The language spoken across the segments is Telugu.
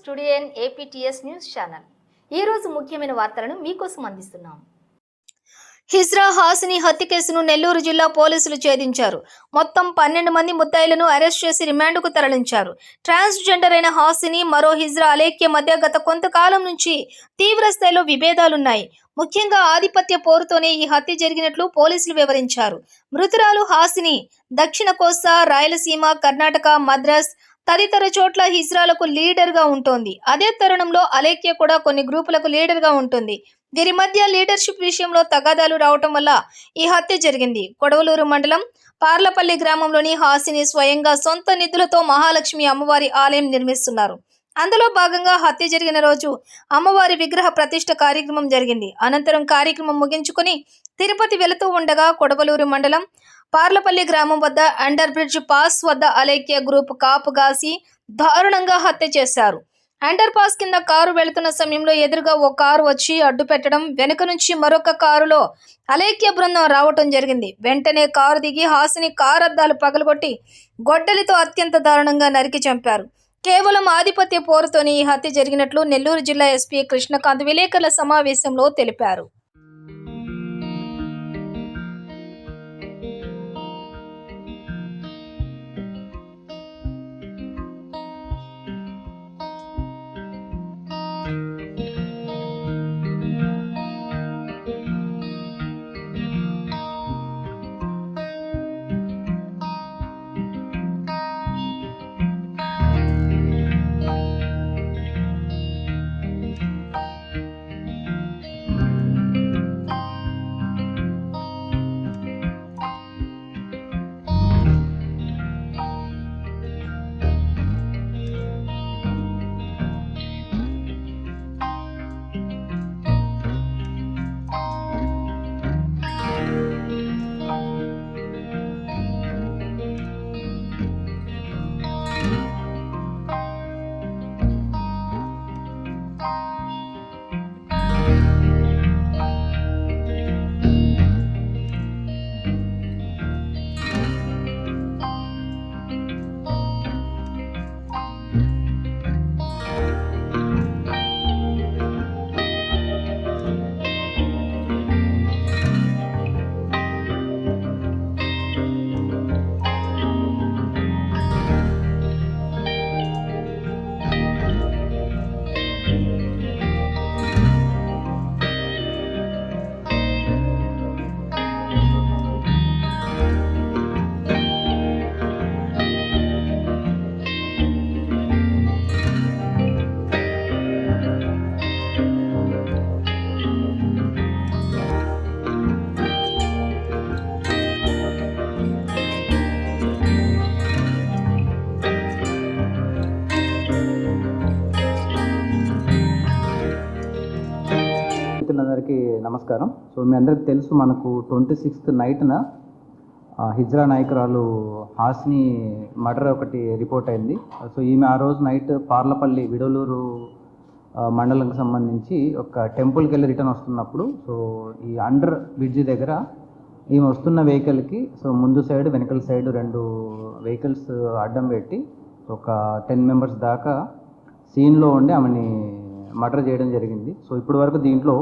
స్టూడియన్ ఏపీటీఎస్ న్యూస్ ఛానల్. ఈ రోజు ముఖ్యమైన వార్తలను మీకోసం అందిస్తున్నాం. హిజ్రా హాసిని హత్య కేసును నెల్లూరు జిల్లా పోలీసులు ఛేదించారు. మొత్తం పన్నెండు మంది ముద్దాయిలను అరెస్ట్ చేసి రిమాండ్కు తరలించారు. ట్రాన్స్జెండర్ అయిన హాసిని మరో హిజ్రా అలేఖ్య మధ్య గత కొంతకాలం నుంచి తీవ్ర స్థాయిలో విభేదాలున్నాయి. ముఖ్యంగా ఆధిపత్య పోరుతోనే ఈ హత్య జరిగినట్లు పోలీసులు వివరించారు. మృతురాలు హాసిని దక్షిణ కోస్తా రాయలసీమ కర్ణాటక మద్రాస్ తదితర చోట్ల హిజ్రాలకు లీడర్గా ఉంటోంది. అదే తరుణంలో అలేఖ్య కూడా కొన్ని గ్రూపులకు లీడర్గా ఉంటుంది. వీరి మధ్య లీడర్షిప్ విషయంలో తగాదాలు రావటం వల్ల ఈ హత్య జరిగింది. కొడవలూరు మండలం పార్లపల్లి గ్రామంలోని హాసిని స్వయంగా సొంత నిధులతో మహాలక్ష్మి అమ్మవారి ఆలయం నిర్మిస్తున్నారు. అందులో భాగంగా హత్య జరిగిన రోజు అమ్మవారి విగ్రహ ప్రతిష్ట కార్యక్రమం జరిగింది. అనంతరం కార్యక్రమం ముగించుకొని తిరుపతి వెళుతూ ఉండగా కొడవలూరు మండలం పార్లపల్లి గ్రామం వద్ద అండర్ బ్రిడ్జ్ పాస్ వద్ద అలైక్య గ్రూప్ కాపు గాసి దారుణంగా హత్య చేశారు. అండర్ పాస్ కింద కారు వెళుతున్న సమయంలో ఎదురుగా ఓ కారు వచ్చి అడ్డు పెట్టడం వెనుక నుంచి మరొక కారులో అలేఖ్య బృందం రావటం జరిగింది. వెంటనే కారు దిగి హాసిని కారు అద్దాలు పగలగొట్టి గొడ్డలితో అత్యంత దారుణంగా నరికి చంపారు. కేవలం ఆధిపత్య పోరుతోనే ఈ హత్య జరిగినట్లు నెల్లూరు జిల్లా ఎస్పీ కృష్ణకాంత్ విలేకరుల సమావేశంలో తెలిపారు. అందరికీ నమస్కారం. సో మీ అందరికి తెలుసు మనకు ట్వంటీ సిక్స్త్ నైట్న హిజ్రా నాయకురాలు హాస్ని మర్డర్ ఒకటి రిపోర్ట్ అయింది. సో ఈమె ఆ రోజు నైట్ పార్లపల్లి విడలూరు మండలంకి సంబంధించి ఒక టెంపుల్కి వెళ్ళి రిటర్న్ వస్తున్నప్పుడు సో ఈ అండర్ బ్రిడ్జి దగ్గర ఈమె వస్తున్న వెహికల్కి సో ముందు సైడ్ వెనకల సైడ్ రెండు వెహికల్స్ అడ్డం పెట్టి ఒక టెన్ మెంబర్స్ దాకా సీన్లో ఉండి ఆమెని మర్డర్ చేయడం జరిగింది. సో ఇప్పటి వరకు దీంట్లో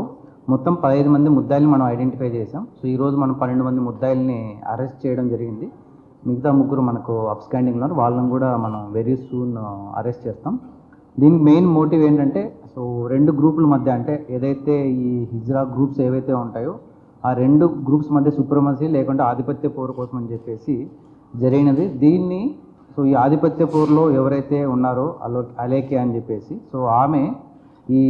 మొత్తం పదహైదు మంది ముద్దాయిల్ని మనం ఐడెంటిఫై చేసాం సో ఈరోజు మనం పన్నెండు మంది ముద్దాయిల్ని అరెస్ట్ చేయడం జరిగింది. మిగతా ముగ్గురు మనకు అప్స్టాండింగ్ ఉన్నారు. వాళ్ళని కూడా మనం వెరీ సూన్ అరెస్ట్ చేస్తాం. దీనికి మెయిన్ మోటివ్ ఏంటంటే సో రెండు గ్రూపుల మధ్య అంటే ఏదైతే ఈ హిజ్రా గ్రూప్స్ ఏవైతే ఉంటాయో ఆ రెండు గ్రూప్స్ మధ్య సుప్రమసీ లేకుంటే ఆధిపత్య పోరు కోసం అని చెప్పేసి జరిగినది. దీన్ని సో ఈ ఆధిపత్య పోరులో ఎవరైతే ఉన్నారో అలో అలేకే అని చెప్పేసి సో ఆమె ఈ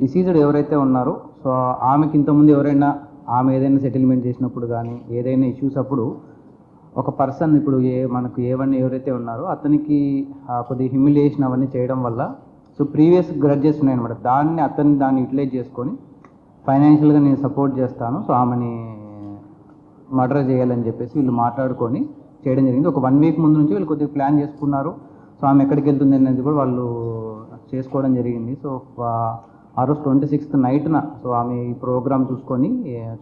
డిసీజ్డ్ ఎవరైతే ఉన్నారో సో ఆమెకి ఇంతకుముందు ఎవరైనా ఆమె ఏదైనా సెటిల్మెంట్ చేసినప్పుడు కానీ ఏదైనా ఇష్యూస్ అప్పుడు ఒక పర్సన్ ఇప్పుడు ఏ మనకు ఏవన్నీ ఎవరైతే ఉన్నారో అతనికి కొద్దిగా హ్యూమిలియేషన్ అవన్నీ చేయడం వల్ల సో ప్రీవియస్ గ్రడ్జెస్ ఉన్నాయన్నమాట. దాన్ని అతన్ని దాన్ని యూటిలైజ్ చేసుకొని ఫైనాన్షియల్గా నేను సపోర్ట్ చేస్తాను సో ఆమెని మర్డర్ చేయాలని చెప్పేసి వీళ్ళు మాట్లాడుకొని చేయడం జరిగింది. ఒక వన్ వీక్ ముందు నుంచి వీళ్ళు కొద్దిగా ప్లాన్ చేసుకున్నారు. సో ఆమె ఎక్కడికి వెళ్తుంది అనేది కూడా వాళ్ళు చేసుకోవడం జరిగింది. సో ఆ- రోజు ట్వంటీ సిక్స్త్ నైట్న సో ఆమె ఈ ప్రోగ్రామ్ చూసుకొని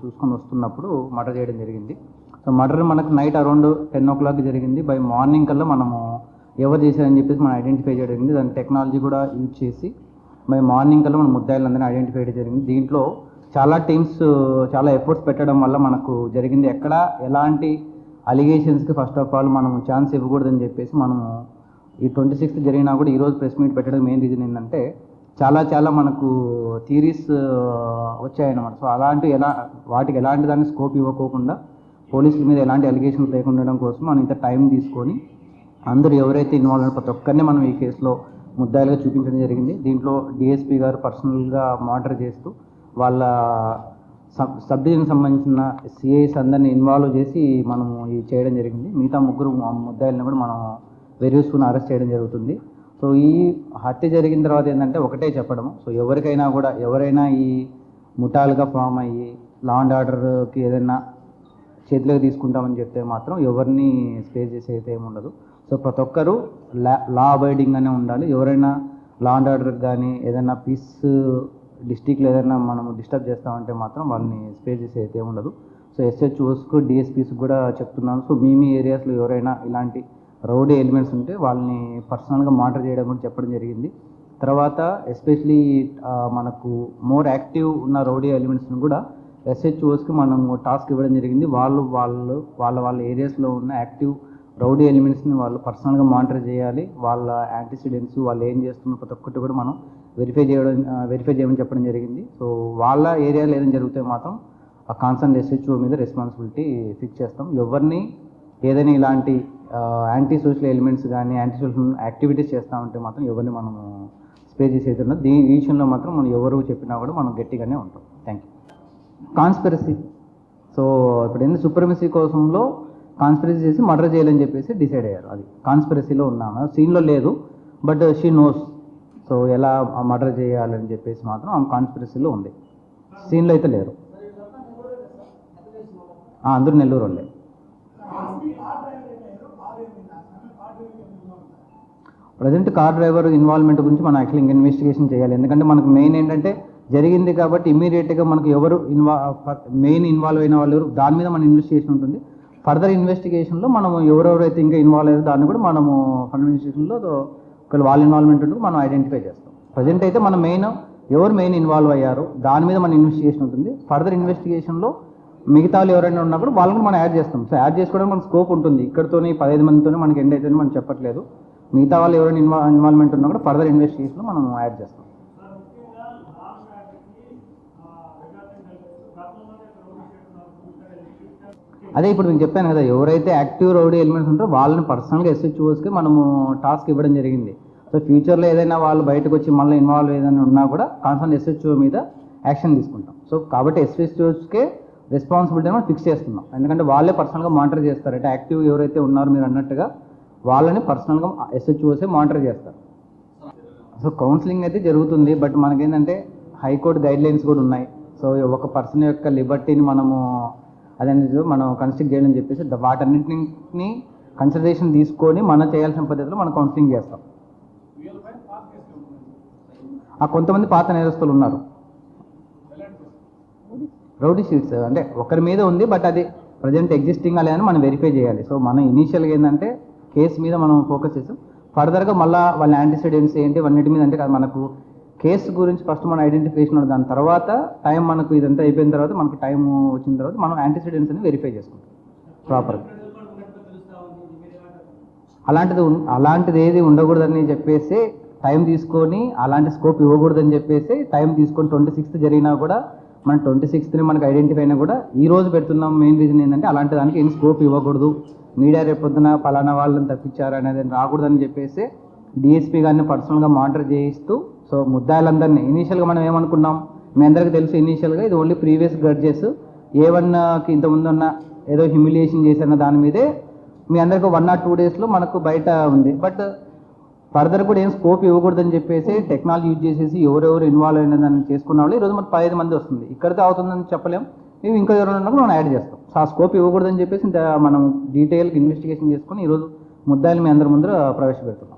చూసుకొని వస్తున్నప్పుడు మర్డర్ చేయడం జరిగింది. సో మర్డర్ మనకు night around ten o'clock జరిగింది. బై మార్నింగ్ కల్లా మనము ఎవరు చేశారని చెప్పేసి మనం ఐడెంటిఫై చేయడం జరిగింది. దాని టెక్నాలజీ కూడా యూజ్ చేసి బై మార్నింగ్ కల్లా మనం ముద్దాయిలందరినీ ఐడెంటిఫై చేయడం జరిగింది. దీంట్లో చాలా టీమ్స్ చాలా ఎఫర్ట్స్ పెట్టడం వల్ల మనకు జరిగింది. ఎక్కడ ఎలాంటి అలిగేషన్స్కి ఫస్ట్ ఆఫ్ ఆల్ మనం ఛాన్స్ ఇవ్వకూడదని చెప్పేసి మనము ఈ ట్వంటీ సిక్స్త్ జరిగినా కూడా ఈరోజు ప్రెస్ మీట్ పెట్టడం మెయిన్ రీజన్ ఏంటంటే చాలా చాలా మనకు థీరీస్ వచ్చాయన్నమాట. సో అలాంటి ఎలా వాటికి ఎలాంటి దాన్ని స్కోప్ ఇవ్వకోకుండా పోలీసుల మీద ఎలాంటి అలిగేషన్స్ లేకుండా ఉండడం కోసం మనం ఇంత టైం తీసుకొని అందరూ ఎవరైతే ఇన్వాల్వ్ అయిన ప్రతి ఒక్కరిని మనం ఈ కేసులో ముద్దాయిలుగా చూపించడం జరిగింది. దీంట్లో డిఎస్పీ గారు పర్సనల్గా మానిటర్ చేస్తూ వాళ్ళ సబ్ సబ్ డివిజన్కి సంబంధించిన సిఐస్ అందరిని ఇన్వాల్వ్ చేసి మనము ఇది చేయడం జరిగింది. మిగతా ముగ్గురు ముద్దాయిలను కూడా మనం వెరియూస్కుని అరెస్ట్ చేయడం జరుగుతుంది. సో ఈ హత్య జరిగిన తర్వాత ఏంటంటే ఒకటే చెప్పడం. సో ఎవరికైనా కూడా ఎవరైనా ఈ ముఠాలుగా ఫామ్ అయ్యి లా అండ్ ఆర్డర్కి ఏదైనా చేతిలోకి తీసుకుంటామని చెప్తే మాత్రం ఎవరిని స్పేస్ చేసే అయితే ఏమి ఉండదు. సో ప్రతి ఒక్కరూ లా లా అనే ఉండాలి. ఎవరైనా లా అండ్ ఆర్డర్ కానీ ఏదైనా పీస్ డిస్టిక్లో ఏదైనా మనం డిస్టర్బ్ చేస్తామంటే మాత్రం వాళ్ళని స్పేస్ చేసే అయితే ఉండదు. సో ఎస్హెచ్ఓస్కు డిఎస్పీస్కి కూడా చెప్తున్నాను. సో మీ మీ ఏరియాస్లో ఎవరైనా ఇలాంటి రౌడీ ఎలిమెంట్స్ ఉంటే వాళ్ళని పర్సనల్గా మానిటర్ చేయడం కూడా చెప్పడం జరిగింది. తర్వాత ఎస్పెషలీ మనకు మోర్ యాక్టివ్ ఉన్న రౌడీ ఎలిమెంట్స్ని కూడా ఎస్హెచ్ఓస్కి మనం టాస్క్ ఇవ్వడం జరిగింది. వాళ్ళు వాళ్ళు వాళ్ళ వాళ్ళ ఏరియాస్లో ఉన్న యాక్టివ్ రౌడీ ఎలిమెంట్స్ని వాళ్ళు పర్సనల్గా మానిటర్ చేయాలి. వాళ్ళ యాంటీసిడెంట్స్ వాళ్ళు ఏం చేస్తున్న ప్రతి ఒక్కటి కూడా మనం వెరిఫై చేయడం వెరిఫై చేయమని చెప్పడం జరిగింది. సో వాళ్ళ ఏరియాలో ఏదైనా జరిగితే మాత్రం ఆ కాన్సర్న్ ఎస్హెచ్ఓ మీద రెస్పాన్సిబిలిటీ ఫిక్స్ చేస్తాం. ఎవరిని ఏదైనా ఇలాంటి యాంటీ సోషల్ ఎలిమెంట్స్ కానీ యాంటీ సోషల్ యాక్టివిటీస్ చేస్తూ ఉంటే మాత్రం ఎవరిని మనము స్ప్రే చేసి అయితే ఉన్నది దీని విషయంలో మాత్రం మనం ఎవరు చెప్పినా కూడా మనం గట్టిగానే ఉంటాం. థ్యాంక్ యూ కాన్స్పిరసీ సో ఇప్పుడు ఏంటి సుప్రమసీ కోసంలో కాన్స్పిరసీ చేసి మర్డర్ చేయాలని చెప్పేసి డిసైడ్ అయ్యారు. అది కాన్స్పిరసీలో ఉన్నాము? సీన్లో లేదు బట్ షీ నోస్ సో ఎలా మర్డర్ చేయాలని చెప్పేసి మాత్రం ఆమె కాన్స్పిరసీలో ఉంది. సీన్లో అయితే లేరు. అందరూ నెల్లూరు వాళ్ళే. ప్రజెంట్ కార్ డ్రైవర్ ఇన్వాల్వ్మెంట్ గురించి మనం యాక్చువల్లీ ఇంకా ఇన్వెస్టిగేషన్ చేయాలి. ఎందుకంటే మనకు మెయిన్ ఏంటంటే జరిగింది కాబట్టి ఇమీడియట్గా మనకు ఎవరు ఇన్వా మెయిన్ ఇన్వాల్వ్ అయిన వాళ్ళు ఎవరు దాని మీద మన ఇన్వెస్టిగేషన్ ఉంటుంది. ఫర్దర్ ఇన్వెస్టిగేషన్లో మనం ఎవరెవరైతే ఇంకా ఇన్వాల్వ్ అయ్యారో దాన్ని కూడా మనము ఫండ్ ఇన్వెస్టిగేషన్లో ఒకవేళ వాళ్ళ ఇన్వాల్వ్మెంట్ ఉంటుంది మనం ఐడెంటిఫై చేస్తాం. ప్రజెంట్ అయితే మన మెయిన్ ఎవరు మెయిన్ ఇన్వాల్వ్ అయ్యారు దాని మీద మన ఇన్వెస్టిగేషన్ ఉంటుంది. ఫర్దర్ ఇన్వెస్టిగేషన్లో మిగతా వాళ్ళు ఎవరైనా ఉన్నప్పుడు వాళ్ళని మనం యాడ్ చేస్తాం. సో యాడ్ చేసుకోవడానికి మన స్కోప్ ఉంటుంది. ఇక్కడతోని పదహైదు మందితోనే మనకి ఎండ్ అవుతుంది మనం చెప్పట్లేదు. మిగతా వాళ్ళు ఎవరైనా ఇన్వా ఇన్వాల్వ్మెంట్ ఉన్నా కూడా ఫర్దర్ ఇన్వెస్టిగేషన్లో మనం యాడ్ చేస్తాం. అదే ఇప్పుడు నేను చెప్పాను కదా ఎవరైతే యాక్టివ్ రౌడీ ఎలిమెంట్స్ ఉంటారో వాళ్ళని పర్సనల్గా ఎస్హెచ్ఓస్కి మనము టాస్క్ ఇవ్వడం జరిగింది. సో ఫ్యూచర్లో ఏదైనా వాళ్ళు బయటకు వచ్చి మళ్ళీ ఇన్వాల్వ్ ఏదైనా ఉన్నా కూడా కాన్సర్న్ ఎస్హెచ్ఓ మీద యాక్షన్ తీసుకుంటాం. సో కాబట్టి ఎస్హెచ్ఓస్కే రెస్పాన్సిబిలిటీ మనం ఫిక్స్ చేస్తున్నాం. ఎందుకంటే వాళ్ళే పర్సనల్గా మానిటర్ చేస్తారు. అంటే యాక్టివ్ ఎవరైతే ఉన్నారో మీరు అన్నట్టుగా వాళ్ళని పర్సనల్గా ఎస్హెచ్ఓసే మానిటర్ చేస్తారు. సో కౌన్సిలింగ్ అయితే జరుగుతుంది బట్ మనకేంటంటే హైకోర్టు గైడ్ లైన్స్ కూడా ఉన్నాయి. సో ఒక పర్సన్ యొక్క లిబర్టీని మనము అదనేది మనం కన్స్ట్రక్ట్ చేయాలని చెప్పేసి వాటన్నింటిని కన్సిడరేషన్ తీసుకొని మనం చేయాల్సిన పద్ధతిలో మనం కౌన్సిలింగ్ చేస్తాం. ఆ కొంతమంది పాత నేరస్తులు ఉన్నారు. రౌడీ షీట్స్ అంటే ఒకరి మీద ఉంది బట్ అది ప్రజెంట్ ఎగ్జిస్టింగ్ అని మనం వెరిఫై చేయాలి. సో మనం ఇనీషియల్గా ఏంటంటే కేసు మీద మనం ఫోకస్ చేసాం. ఫర్దర్గా మళ్ళీ వాళ్ళ యాంటీసిడెంట్స్ ఏంటి అన్నిటి మీద అంటే మనకు కేసు గురించి ఫస్ట్ మన ఐడెంటిఫికేషన్ ఉంది దాని తర్వాత టైం మనకు ఇదంతా అయిపోయిన తర్వాత మనకు టైం వచ్చిన తర్వాత మనం యాంటీసిడెంట్స్ అని వెరిఫై చేసుకుంటాం. ప్రాపర్గా అలాంటిది అలాంటిది ఏది ఉండకూడదని చెప్పేసి టైం తీసుకొని అలాంటి స్కోప్ ఇవ్వకూడదని చెప్పేసి టైం తీసుకొని ట్వంటీ సిక్స్త్ జరిగినా కూడా మన ట్వంటీ సిక్స్త్ని మనకు ఐడెంటిఫై అయినా కూడా ఈ రోజు పెడుతున్నాం. మెయిన్ రీజన్ ఏంటంటే అలాంటి దానికి ఏం స్కోప్ ఇవ్వకూడదు. మీడియా రేపు ఫలానా వాళ్ళని తప్పించారు అనేది రాకూడదని చెప్పేసి డిఎస్పీ గారిని పర్సనల్గా మానిటర్ చేయిస్తూ సో ముద్దాయిలందరినీ ఇనీషియల్గా మనం ఏమనుకున్నాం? మీ అందరికీ తెలుసు ఇనీషియల్గా ఇది ఓన్లీ ప్రీవియస్ గడ్జెస్ ఏ వన్కి ఇంతకుముందు ఉన్న ఏదో హ్యూమిలియేషన్ చేసిన దాని మీదే మీ అందరికీ వన్ ఆర్ టూ డేస్లో మనకు బయట ఉంది. బట్ ఫర్దర్ కూడా ఏం స్కోప్ ఇవ్వకూడదని చెప్పేసి టెక్నాలజీ యూజ్ చేసేసి ఎవరెవరు ఇన్వాల్వ్ అయిన దాన్ని చేసుకున్న వాళ్ళు ఈరోజు మనకు పదిహేను మంది వస్తుంది. ఇక్కడితో అవుతుందని చెప్పలేం. మేము ఇంకా ఎవరైనా ఉన్నప్పుడు మనం యాడ్ చేస్తాం. ఆ స్కోప్ ఇవ్వకూడదని చెప్పేసి మనం డీటెయిల్గా ఇన్వెస్టిగేషన్ చేసుకొని ఈరోజు ముద్దాయిలు మీ అందరి ముందర ప్రవేశపెడుతున్నాం.